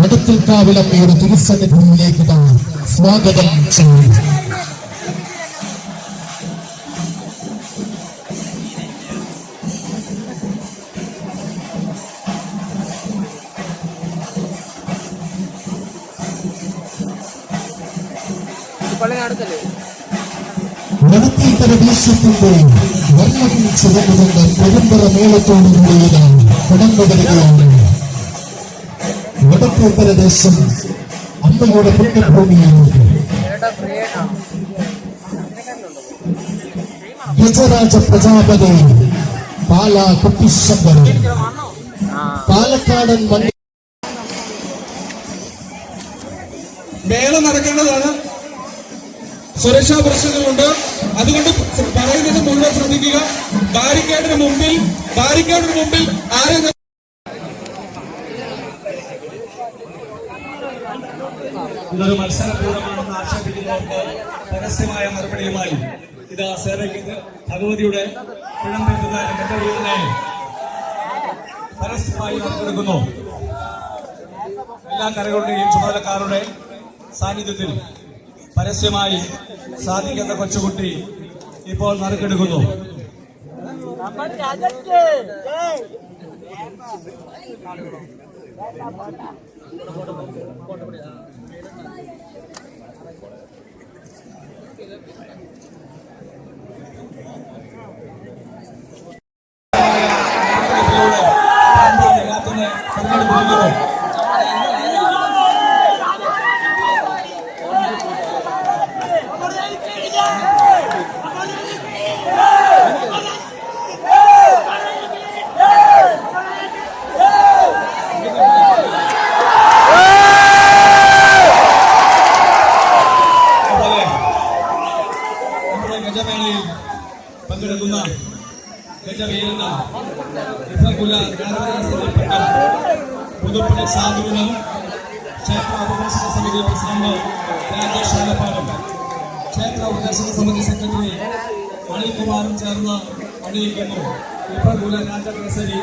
മടത്തിൽക്കാവിലമ്മയുടെ തിരുസന്നിധിയിലേക്ക് തന്നെ സ്വാഗതം ചെയ്യും പള്ളിന് അടുത്തല്ലേ വടക്കേക്കര ദേശത്തിന്റെ വർണം ചുവന്നുകൊണ്ട് പരമ്പര മേളത്തോടുകൂടിയതാണ്. കടന്നു വരികയാണ്. വടക്കേക്കര ദേശം അമ്മയുടെ പുണ്യഭൂമിയാണ് ഗജരാജ പ്രജാപതി പാലാ കുട്ടിശബ്ദം പാലക്കാടൻ മണ്ണി മേള നടക്കേണ്ടതാണ്. സുരക്ഷാ പ്രശ്നങ്ങളുണ്ട്. അതുകൊണ്ട് പറയുന്നത് മുഴുവൻ ശ്രദ്ധിക്കുക. ബാരിക്കേഡിന് മുമ്പിൽ ബാരിക്കേഡിന് മുമ്പിൽ ആരും ഇതൊരു മത്സരപൂർവമാണെന്ന് ആക്ഷേപിക്കുന്നവർക്ക് പരസ്യമായ മറുപടിയുമായി ഇതാ സേവയ്ക്കുന്നത് ഭഗവതിയുടെ പരസ്യമായി നടക്കെടുക്കുന്നു എല്ലാ കരകളുടെയും ചുമതലക്കാരുടെ സാന്നിധ്യത്തിൽ പരസ്യമായി സാധിക്കുന്ന കൊച്ചുകുട്ടി ഇപ്പോൾ നറുക്കെടുക്കുന്നു. Thank പമ്പാതിനകത്തുനിന്ന് கர்நாடக പങ്കെടുക്കുന്ന ഗജവീരന ഇഫകുല രാജദാസപ്പെട്ട പുതുപ്പണി സാധുവിന് ക്ഷേത്ര ഉപദേശക സമിതി പ്രസിഡന്റ് രാജേഷ് ആലപ്പാടും ക്ഷേത്ര ഉപദേശക സമിതി സെക്രട്ടറി അനിൽകുമാറും ചേർന്ന് അണിയിക്കുന്നു ഇഫകുല രാജകേസരി